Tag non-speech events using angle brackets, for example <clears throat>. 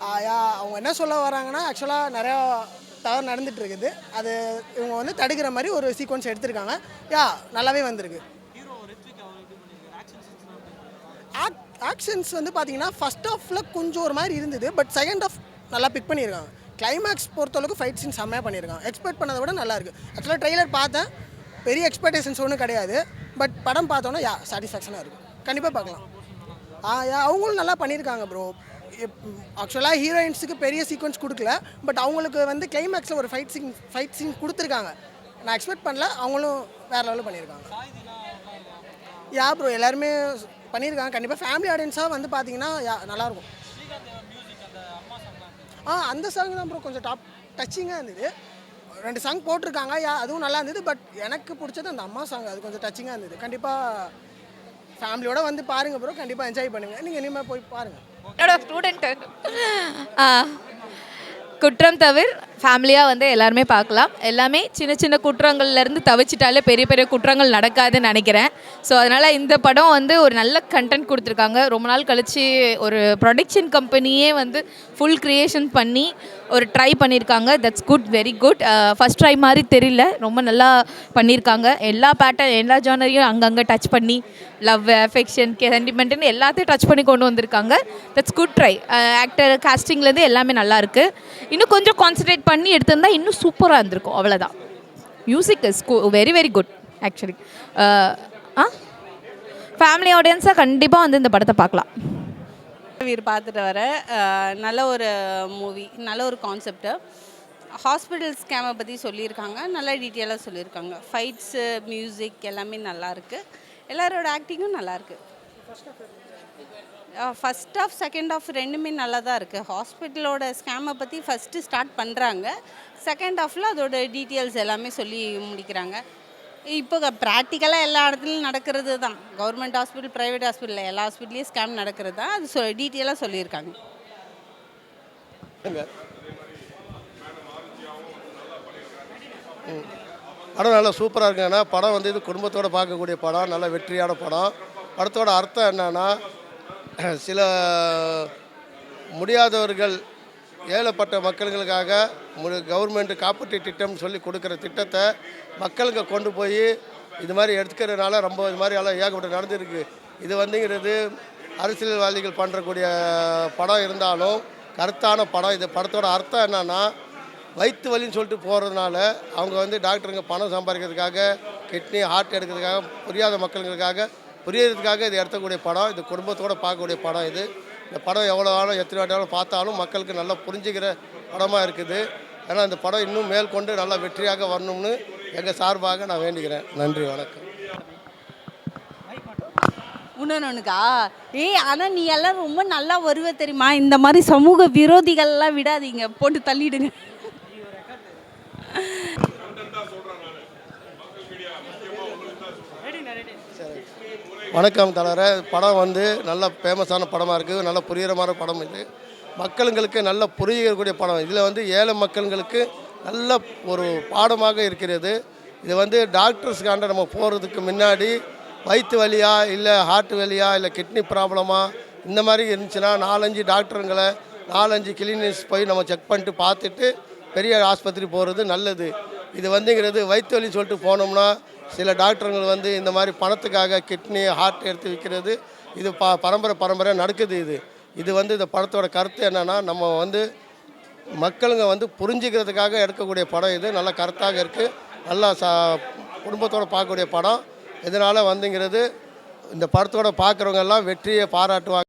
யா அவங்க என்ன சொல்ல வராங்கன்னா ஆக்சுவலாக நிறையா தவறு நடந்துட்டு இருக்குது. அது இவங்க வந்து தடுக்கிற மாதிரி ஒரு சீக்வன்ஸ் எடுத்திருக்காங்க. யா நல்லாவே வந்திருக்கு. ஆக்ஷன்ஸ் வந்து பார்த்தீங்கன்னா ஃபர்ஸ்ட் ஹாஃபில் கொஞ்சம் ஒரு மாதிரி இருந்தது பட் செகண்ட் ஹாஃப் நல்லா பிக் பண்ணியிருக்காங்க. கிளைமேக்ஸ் பொறுத்தளவுக்கு ஃபைட் சீன் செம்மையாக பண்ணியிருக்காங்க. எக்ஸ்பெக்ட் பண்ணதை விட நல்லா இருக்கு. ஆக்சுவலாக ட்ரெய்லர் பார்த்தேன். பெரிய எக்ஸ்பெக்டேஷன்ஸ் ஒன்றும் கிடையாது. பட் படம் பார்த்தோன்னா யா சாட்டிஸ்ஃபேக்ஷனாக இருக்கும். கண்டிப்பாக பார்க்கலாம். ஆ யா அவங்களும் நல்லா பண்ணியிருக்காங்க ப்ரோ ஆக்சுவலாக ஹீரோயின்ஸுக்கு பெரிய சீக்வன்ஸ் கொடுக்கல பட் அவங்களுக்கு வந்து கிளைமேக்ஸில் ஒரு ஃபைட் சீன் ஃபைட் சீன் கொடுத்துருக்காங்க. நான் எக்ஸ்பெக்ட் பண்ணல அவங்களும் வேறு லெவலில் பண்ணியிருக்காங்க. யா ப்ரோ எல்லாருமே பண்ணியிருக்காங்க. கண்டிப்பாக ஃபேமிலி ஆடியன்ஸாக வந்து பார்த்தீங்கன்னா யா நல்லாயிருக்கும். ஆ அந்த சாங் தான் ப்ரோ கொஞ்சம் டாப் டச்சிங்காக இருந்தது. ரெண்டு சாங் போட்டிருக்காங்க. யா அதுவும் நல்லா இருந்தது பட் எனக்கு பிடிச்சது அந்த அம்மா சாங் அது கொஞ்சம் டச்சிங்காக இருந்தது. கண்டிப்பாக ஃபேமிலியோட வந்து பாருங்கள் ப்ரோ கண்டிப்பாக என்ஜாய் பண்ணுங்கள் நீங்கள் இனிமேல் போய் பாருங்கள் స్టూడెంట్ కుట్రం తవిర్ ஃபேமிலியாக வந்து எல்லாருமே பார்க்கலாம். எல்லாமே சின்ன சின்ன குற்றங்கள்லேருந்து தவிச்சிட்டாலே பெரிய பெரிய குற்றங்கள் நடக்காதுன்னு நினைக்கிறேன். ஸோ அதனால் இந்த படம் வந்து ஒரு நல்ல கண்டென்ட் கொடுத்துருக்காங்க. ரொம்ப நாள் கழித்து ஒரு ப்ரொடக்ஷன் கம்பெனியே வந்து ஃபுல் க்ரியேஷன் பண்ணி ஒரு ட்ரை பண்ணியிருக்காங்க. That's good very good first try மாதிரி தெரியல. ரொம்ப நல்லா பண்ணியிருக்காங்க. எல்லா பேட்டர்ன் எல்லா ஜானரையும் அங்கங்கே டச் பண்ணி லவ் அஃபெக்ஷன் சென்டிமெண்ட்னு எல்லாத்தையும் டச் பண்ணி கொண்டு வந்திருக்காங்க. தட்ஸ் குட் ட்ரை ஆக்டர் காஸ்டிங்லேருந்து எல்லாமே நல்லாயிருக்கு இன்னும் கொஞ்சம் கான்சன்ட்ரேட் பண்ணி எடுத்திருந்தா இன்னும் சூப்பராக இருந்திருக்கும். அவ்வளோதான் music is very very good actually ah? Family ஆடியன்ஸாக கண்டிப்பாக வந்து இந்த படத்தை பார்க்கலாம். வீர் பார்த்துட்டு வர நல்ல ஒரு மூவி நல்ல ஒரு கான்செப்ட்டு ஹாஸ்பிட்டல் ஸ்கேமை பற்றி சொல்லியிருக்காங்க. நல்லா டீட்டெயிலாக சொல்லியிருக்காங்க. ஃபைட்ஸு மியூசிக் எல்லாமே நல்லாயிருக்கு எல்லாரோட ஆக்டிங்கும் நல்லாயிருக்கு ஃபஸ்ட் ஆஃப் செகண்ட் ஆஃப் ரெண்டுமே நல்லா தான் இருக்குது ஹாஸ்பிட்டலோட ஸ்கேமை பற்றி ஃபஸ்ட்டு ஸ்டார்ட் பண்ணுறாங்க செகண்ட் ஆஃபில் அதோட டீட்டெயில்ஸ் எல்லாமே சொல்லி முடிக்கிறாங்க. இப்போ ப்ராக்டிக்கலாக எல்லா இடத்துலையும் நடக்கிறது தான். கவர்மெண்ட் ஹாஸ்பிட்டல் ப்ரைவேட் ஹாஸ்பிட்டலில் எல்லா ஹாஸ்பிட்டல்லையும் ஸ்கேம் நடக்கிறது தான். அது சொ டீட்டெயிலாக சொல்லியிருக்காங்க. படம் நல்லா சூப்பராக இருக்குங்க ஏன்னா படம் வந்து இது குடும்பத்தோடு பார்க்கக்கூடிய படம். நல்ல வெற்றியான படம். படத்தோட அர்த்தம் என்னென்னா <clears throat> சில முடியாதவர்கள் ஏழைப்பட்ட மக்களுங்களுக்காக கவர்மெண்ட் காப்பீட்டு திட்டம் சொல்லி கொடுக்குற திட்டத்தை மக்களுக்கு கொண்டு போய் இது மாதிரி எடுத்துக்கிறதுனால ரொம்ப இது மாதிரி எல்லாம் ஏகப்பட்ட நடந்திருக்கு. இது வந்துங்கிறது அரசியல்வாதிகள் பண்ணுறக்கூடிய படம் இருந்தாலும் கருத்தான படம். இது படத்தோட அர்த்தம் என்னென்னா வயிற்று வலின்னு சொல்லிட்டு போகிறதுனால அவங்க வந்து டாக்டருங்க பணம் சம்பாதிக்கிறதுக்காக கிட்னி ஹார்ட் எடுக்கிறதுக்காக புரியாத மக்களுங்களுக்காக புரியறதுக்காக இது எடுத்தக்கூடிய படம் இது குடும்பத்தோடு பார்க்கக்கூடிய படம் இது. இந்த படம் எவ்வளோ ஆளும் எத்தனை வாட்டாலும் பார்த்தாலும் மக்களுக்கு நல்லா புரிஞ்சுக்கிற படமாக இருக்குது. ஏன்னா இந்த படம் இன்னும் மேற்கொண்டு நல்லா வெற்றியாக வரணும்னு எங்கள் சார்பாக நான் வேண்டிக்கிறேன். நன்றி வணக்கம். இன்னொன்னுக்கா ஏய் ஆனால் நீ எல்லாம் ரொம்ப நல்லா வருவே தெரியுமா? இந்த மாதிரி சமூக விரோதிகள்லாம் விடாதீங்க. போட்டு தள்ளிடுங்க. வணக்கம் தலைவரே படம் வந்து நல்ல ஃபேமஸான படமாக இருக்குது நல்ல புரிகிறமான படம் இது. மக்களுங்களுக்கு நல்ல புரியக்கூடிய படம். இதில் வந்து ஏழை மக்களுங்களுக்கு நல்ல ஒரு பாடமாக இருக்கிறது. இது வந்து டாக்டர்ஸ்க்காண்ட நம்ம போகிறதுக்கு முன்னாடி வயிற்று வலியா இல்லை ஹார்ட் வலியா இல்லை கிட்னி ப்ராப்ளமா இந்த மாதிரி இருந்துச்சுன்னா நாலஞ்சு டாக்டருங்களை நாலஞ்சு கிளினிக்ஸ் போய் நம்ம செக் பண்ணிட்டு பார்த்துட்டு பெரிய ஆஸ்பத்திரி போகிறது நல்லது. இது வந்துங்கிறது வயிற்று வலி சொல்லிட்டு போனோம்னா சில டாக்டருங்கள் வந்து இந்த மாதிரி பணத்துக்காக கிட்னி ஹார்ட் எடுத்து விற்கிறது இது ப பரம்பரை பரம்பரையாக நடக்குது இது. இது வந்து இந்த படத்தோட கருத்து என்னென்னா நம்ம வந்து மக்களுங்க வந்து புரிஞ்சுக்கிறதுக்காக எடுக்கக்கூடிய படம் இது. நல்ல கருத்தாக இருக்குது நல்லா சா குடும்பத்தோடு பார்க்கக்கூடிய படம். இதனால் வந்துங்கிறது இந்த படத்தோட பார்க்குறவங்க எல்லாம் வெற்றியை பாராட்டுவாங்க.